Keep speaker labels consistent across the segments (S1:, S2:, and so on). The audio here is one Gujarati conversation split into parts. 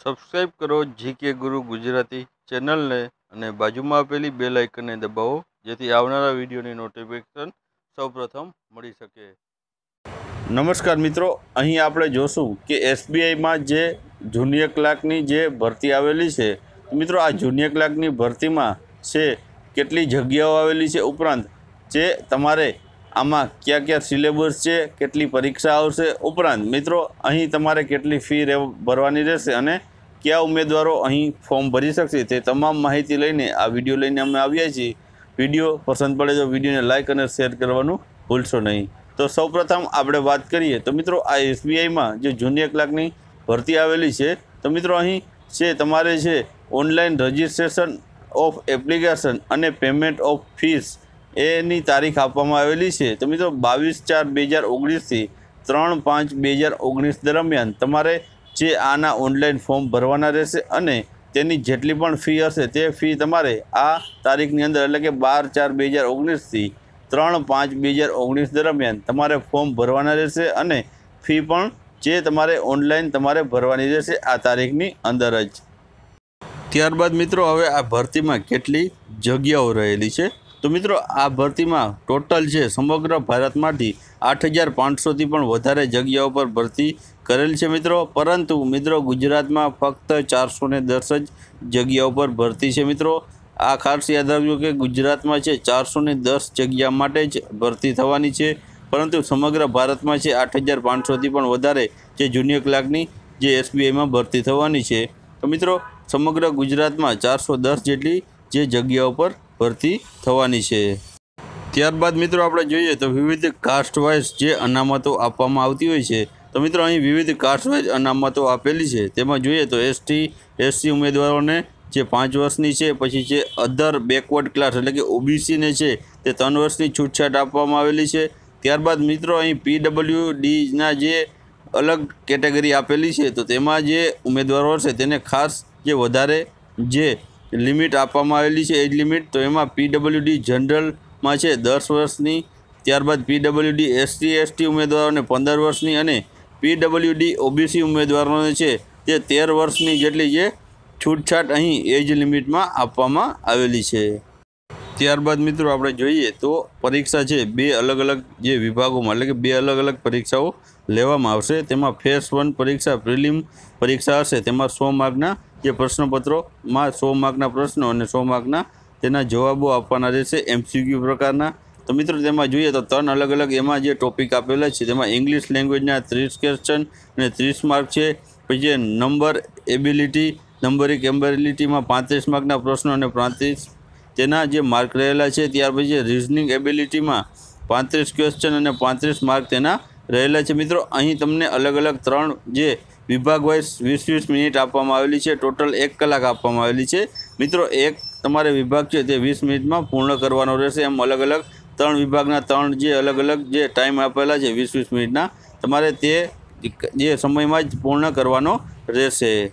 S1: સબસ્ક્રાઈબ કરો જીકે ગુરુ ગુજરાતી ચેનલને અને બાજુમાં આપેલી બે લાઇકનને દબાવો, જેથી આવનારા વિડીયોની નોટિફિકેશન સૌપ્રથમ મળી શકે. નમસ્કાર મિત્રો, અહીં આપણે જોશું કે એસબીઆઈમાં જે જુનિયર ક્લાર્કની જે ભરતી આવેલી છે મિત્રો આ જુનિયર ક્લાર્કની ભરતીમાં છે કેટલી જગ્યાઓ આવેલી છે ઉપરાંત જે તમારે આમાં કયા કયા સિલેબસ છે, કેટલી પરીક્ષા આવશે, ઉપરાંત મિત્રો, અહીં તમારે કેટલી ફી રેવ, ભરવાની રહેશે અને કયા ઉમેદવારો અહીં ફોર્મ ભરી શકશે તે તમામ માહિતી લઈને આ વીડિયો લઈને અમે આવ્યા છીએ. વીડિયો પસંદ પડે તો વિડીયોને લાઇક અને શેર કરવાનું ભૂલશો નહીં. તો સૌપ્રથમ આપણે વાત કરીએ, તો મિત્રો, આ એસબીઆઈમાં જે જુનિયર ક્લાર્કની ભરતી આવેલી છે, તો મિત્રો, અહીં છે તમારે છે ઓનલાઈન રજિસ્ટ્રેશન ઓફ એપ્લિકેશન અને પેમેન્ટ ઓફ ફીસ એની તારીખ આપવામાં આવેલી છે. તો મિત્રો, બાવીસ ચાર બે હજાર ઓગણીસથી ત્રણ પાંચ બે હજાર ઓગણીસ દરમિયાન તમારે જે આના ઓનલાઈન ફોર્મ ભરવાના રહેશે અને તેની જેટલી પણ ફી હશે તે ફી તમારે આ તારીખની અંદર એટલે કે બાર ચાર બે હજાર ઓગણીસથી ત્રણ પાંચ બે હજાર ઓગણીસ દરમિયાન તમારે ફોર્મ ભરવાના રહેશે અને ફી પણ જે તમારે ઓનલાઈન તમારે ભરવાની રહેશે આ તારીખની અંદર જ. ત્યારબાદ મિત્રો, હવે આ ભરતીમાં કેટલી જગ્યાઓ રહેલી છે? તો મિત્રો, આ ભરતીમાં ટોટલ છે સમગ્ર ભારતમાંથી આઠ હજાર પાંચસોથી પણ વધારે જગ્યાઓ પર ભરતી કરેલ છે મિત્રો. પરંતુ મિત્રો, ગુજરાતમાં ફક્ત ચારસો ને દસ જ જગ્યાઓ પર ભરતી છે મિત્રો. આ ખાસ યાદ રાખજો કે ગુજરાતમાં છે ચારસો ને દસ જગ્યા માટે જ ભરતી થવાની છે. પરંતુ સમગ્ર ભારતમાં છે આઠ હજાર પાંચસોથી પણ વધારે જે જુનિયર ક્લાર્કની જે એસબીઆઈમાં ભરતી થવાની છે. તો મિત્રો, સમગ્ર ગુજરાતમાં ચારસો દસ જેટલી જે જગ્યાઓ પર ભરતી થવાની છે. ત્યારબાદ મિત્રો આપણે જોઈએ તો વિવિધ કાસ્ટ વાઇઝ જે અનામતો આપવામાં આવતી હોય છે, તો મિત્રો અહીં વિવિધ કાસ્ટ વાઇઝ અનામતો આપેલી છે. તેમાં જોઈએ તો એસટી એસસી ઉમેદવારોને જે પાંચ વર્ષની છે, પછી જે અધર બેકવર્ડ ક્લાસ એટલે કે ઓબીસીને છે, તે ત્રણ વર્ષની છૂટછાટ આપવામાં આવેલી છે. ત્યારબાદ મિત્રો અહીં પીડબ્લ્યુ ડીના જે અલગ કેટેગરી આપેલી છે, તો તેમાં જે ઉમેદવારો હશે, તેને ખાસ જે વધારે જે લિમિટ આપવામાં આવેલી છે એજ લિમિટ. તો એમાં પીડબ્લ્યુડી જનરલમાં છે દસ વર્ષની, ત્યારબાદ પીડબ્લ્યુડી એસટી એસટી ઉમેદવારોને પંદર વર્ષની અને પીડબ્લ્યુડી ઓબીસી ઉમેદવારોને છે તે તેર વર્ષની જેટલી જે છૂટછાટ અહીં એજ લિમિટમાં આપવામાં આવેલી છે. ત્યારબાદ મિત્રો આપણે જોઈએ તો પરીક્ષા છે બે અલગ અલગ જે વિભાગોમાં, એટલે કે બે અલગ અલગ પરીક્ષાઓ લેવામાં આવશે. તેમાં ફેસ વન પરીક્ષા પ્રિલિમ પરીક્ષા હશે. તેમાં સો માર્કના જે પ્રશ્નપત્રોમાં સો માર્કના પ્રશ્નો અને સો માર્કના તેના જવાબો આપવાના રહેશે એમસીક્યુ પ્રકારના. તો મિત્રો, તેમાં જોઈએ તો ત્રણ અલગ અલગ એમાં જે ટોપિક આપેલા છે, તેમાં ઇંગ્લિશ લેંગ્વેજના ત્રીસ ક્વેશ્ચન અને ત્રીસ માર્ક છે. પછી જે નંબર એબિલિટી નંબરિક એમ્બેલિટીમાં પાંત્રીસ માર્કના પ્રશ્નો અને પાંત્રીસ તેના જે માર્ક રહેલા છે. ત્યાર પછી રિઝનિંગ એબિલિટીમાં પાંત્રીસ ક્વેશ્ચન અને પાંત્રીસ માર્ક તેના રહેલા છે. મિત્રો, અહીં તમને અલગ અલગ ત્રણ જે વિભાગ વાઇઝ વીસ વીસ મિનિટ આપવામાં આવેલી છે. ટોટલ એક કલાક આપવામાં આવેલી છે. મિત્રો, એક તમારે વિભાગ છે તે વીસ મિનિટમાં પૂર્ણ કરવાનો રહેશે. એમ અલગ અલગ ત્રણ વિભાગના ત્રણ જે અલગ અલગ જે ટાઈમ આપેલા છે વીસ વીસ મિનિટના, તમારે તે જે સમયમાં જ પૂર્ણ કરવાનો રહેશે.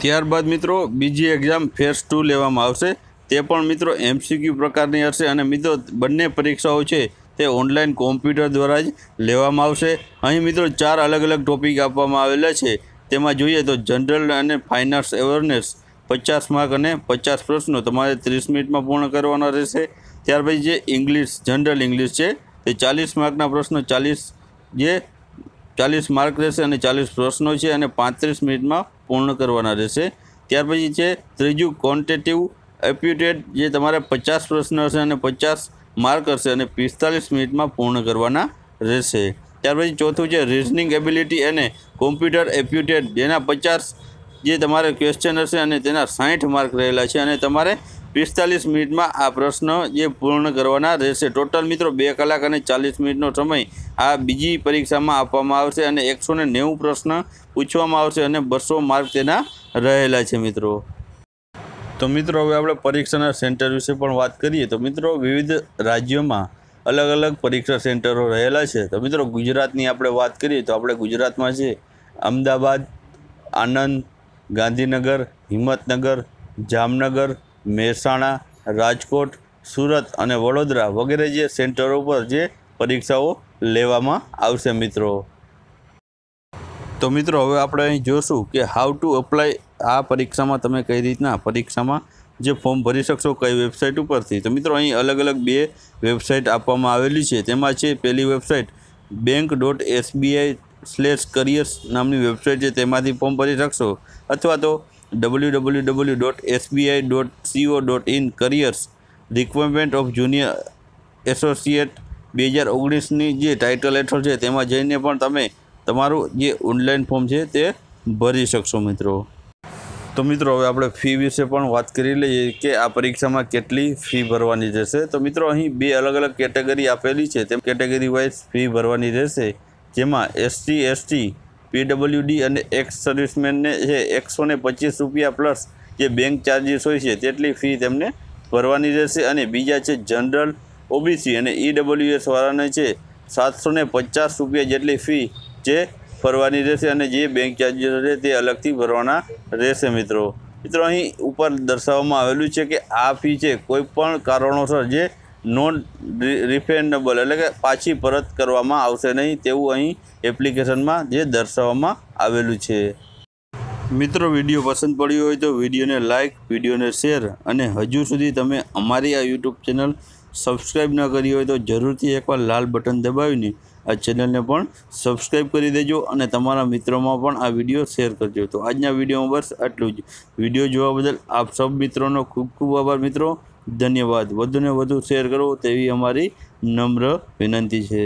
S1: ત્યારબાદ મિત્રો, બીજી એક્ઝામ ફેસ ટુ લેવામાં આવશે. તે પણ મિત્રો એમસીક્યુ પ્રકારની હશે અને મિત્રો, બંને પરીક્ષાઓ છે તે ઓનલાઈન કોમ્પ્યુટર દ્વારા જ લેવામાં આવશે. અહીં મિત્રો ચાર અલગ અલગ ટોપિક આપવામાં આવેલા છે. તેમાં જોઈએ તો જનરલ અને ફાઇનાન્સ અવેરનેસ પચાસ માર્ક અને પચાસ પ્રશ્નો. તમારે ત્રીસ મિનિટમાં પૂર્ણ કરવાના રહેશે. ત્યાર પછી જે ઇંગ્લિશ જનરલ ઇંગ્લિશ છે, તે ચાલીસ માર્કના પ્રશ્નો, ચાલીસ જે ચાલીસ માર્ક રહેશે અને ચાલીસ પ્રશ્નો છે અને પાંત્રીસ મિનિટમાં પૂર્ણ કરવાના રહેશે. ત્યાર પછી છે ત્રીજું કોન્ટેટિવ એપ્યુટેડ જે તમારે પચાસ પ્રશ્ન હશે અને પચાસ માર્ક હશે અને પિસ્તાલીસ મિનિટમાં પૂર્ણ કરવાના રહેશે. ત્યાર પછી ચોથું છે રિઝનિંગ એબિલિટી અને કોમ્પ્યુટર એપ્યુટેડ જેના પચાસ જે તમારે ક્વેશ્ચન હશે અને તેના સાઠ માર્ક રહેલા છે અને તમારે પિસ્તાલીસ મિનિટમાં આ પ્રશ્ન જે પૂર્ણ કરવાના રહેશે. ટોટલ મિત્રો, બે કલાક અને ચાલીસ મિનિટનો સમય આ બીજી પરીક્ષામાં આપવામાં આવશે અને એકસો નેવું પ્રશ્ન પૂછવામાં આવશે અને બસો માર્ક તેના રહેલા છે મિત્રો. તો મિત્રો, હવે આપણે પરીક્ષાના સેન્ટર વિશે પણ વાત કરીએ. તો મિત્રો, વિવિધ રાજ્યોમાં અલગ અલગ પરીક્ષા સેન્ટરો રહેલા છે. તો મિત્રો, ગુજરાતની આપણે વાત કરીએ તો આપણે ગુજરાતમાં છે અમદાવાદ, આણંદ, ગાંધીનગર, હિંમતનગર, જામનગર, મહેસાણા, રાજકોટ, સુરત અને વડોદરા વગેરે જે સેન્ટરો પર જે પરીક્ષાઓ લેવામાં આવશે મિત્રો. તો મિત્રો, હવે આપણે અહીં જોશું કે હાઉ ટુ અપ્લાય આ પરીક્ષામાં તમે કઈ રીતના પરીક્ષામાં જે ફોર્મ ભરી શકશો, કઈ વેબસાઇટ ઉપરથી. તો મિત્રો, અહીં અલગ અલગ બે વેબસાઇટ આપવામાં આવેલી છે. તેમાં છે પહેલી website bank dot SBI slash careers નામની વેબસાઇટ છે. તેમાંથી ફોર્મ ભરી શકશો. અથવા તો W W W dot SBI dot C O dot in careers requirement of junior associate બે હજાર ઓગણીસની જે ટાઇટલ હેઠળ છે, તેમાં જઈને પણ તમે તમારું જે ઓનલાઈન ફોર્મ છે તે ભરી શકશો મિત્રો. તો મિત્રો, હવે આપણે ફી વિશે પણ વાત કરી લઈએ કે આ પરીક્ષામાં કેટલી ફી ભરવાની રહેશે. તો મિત્રો, અહીં બે અલગ અલગ કેટેગરી આપેલી છે. તેમ કેટેગરી વાઇઝ ફી ભરવાની રહેશે, જેમાં એસટી એસટી પીડબ્લ્યુડી અને એક્સ સર્વિસમેનને છે એકસો ને પચીસ રૂપિયા પ્લસ જે બેંક ચાર્જીસ હોય છે, તેટલી ફી તેમને ભરવાની રહેશે. અને બીજા છે જનરલ ઓબીસી અને ઈડબ્લ્યુએસ વાળાને છે સાતસો ને પચાસ રૂપિયા જેટલી ફી જે ભરવાની રહેશે અને જે બેંક ચાર્જીસ છે તે અલગથી ભરવાના રહેશે મિત્રો. મિત્રો, અહીં ઉપર દર્શાવવામાં આવેલું છે કે આ ફી છે કોઈ પણ કારણોસર જે નોન રિફેન્ડેબલ એટલે કે પાછી પરત કરવામાં આવશે નહીં તેવું અહીં એપ્લિકેશનમાં જે દર્શાવવામાં આવેલું છે. મિત્રો, વીડિયો પસંદ પડ્યો હોય તો વિડીયોને લાઇક વિડીયોને શેર અને હજુ સુધી તમે અમારી આ યુટ્યુબ ચેનલ સબસ્ક્રાઈબ ન કરી હોય તો જરૂરથી એકવાર લાલ બટન દબાવીને આ ચેનલને પણ સબસ્ક્રાઈબ કરી દેજો અને તમારા મિત્રોમાં પણ આ વીડિયો શેર કરજો. તો આજના વિડીયોમાં બસ આટલું જ. વીડિયો જોવા બદલ આપ સૌ મિત્રોનો ખૂબ ખૂબ આભાર મિત્રો. ધન્યવાદ. વધુને વધુ શેર કરો તેવી અમારી નમ્ર વિનંતી છે.